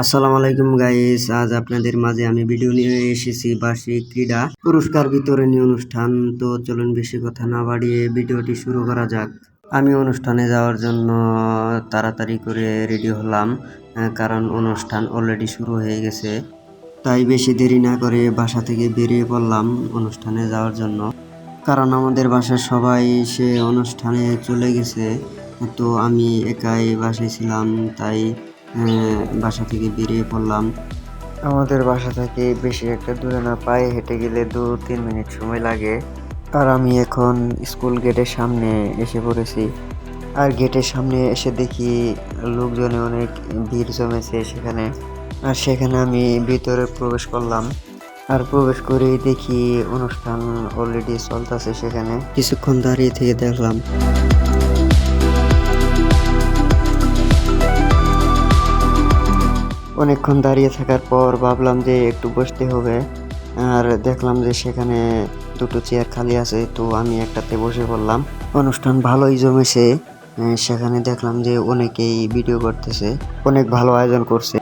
আসসালামু আলাইকুম গাইস আজ আপনাদের মাঝে আমি ভিডিও নিয়ে এসেছি বার্ষিক ক্রীড়া পুরস্কার বিতরণী অনুষ্ঠান। তো চলুন বেশি কথা না বাড়িয়ে ভিডিওটি শুরু করা যাক। আমি অনুষ্ঠানে যাওয়ার জন্য তাড়াতাড়ি করে রেডি হলাম কারণ অনুষ্ঠান অলরেডি শুরু হয়ে গেছে। তাই বেশি দেরি না করে বাসা থেকে বেরিয়ে পড়লাম অনুষ্ঠানে যাওয়ার জন্য। কারণ আমাদের বাসার সবাই সে অনুষ্ঠানে চলে গেছে, তো আমি একাই বাসায় ছিলাম, তাই বাসা থেকে বেরিয়ে পড়লাম। আমাদের বাসা থেকে বেশি একটা দূরে না পায়ে হেঁটে গেলে দু তিন মিনিট সময় লাগে। আর আমি এখন স্কুল গেটের সামনে এসে পড়েছি। আর গেটের সামনে এসে দেখি লোকজনে অনেক ভিড় জমেছে সেখানে। আর সেখানে আমি ভিতরে প্রবেশ করলাম। আর প্রবেশ করেই দেখি অনুষ্ঠান অলরেডি চলতেছে সেখানে। কিছুক্ষণ দাঁড়িয়ে থেকে দেখলাম। অনেকক্ষণ দাঁড়িয়ে থাকার পর ভাবলাম যে একটু বসতে হবে। আর দেখলাম যে সেখানে দুটো চেয়ার খালি আছে, তো আমি একটাতে বসে পড়লাম। অনুষ্ঠান ভালোই জমেছে। সেখানে দেখলাম যে অনেকেই ভিডিও করতেছে, অনেক ভালো আয়োজন করছে।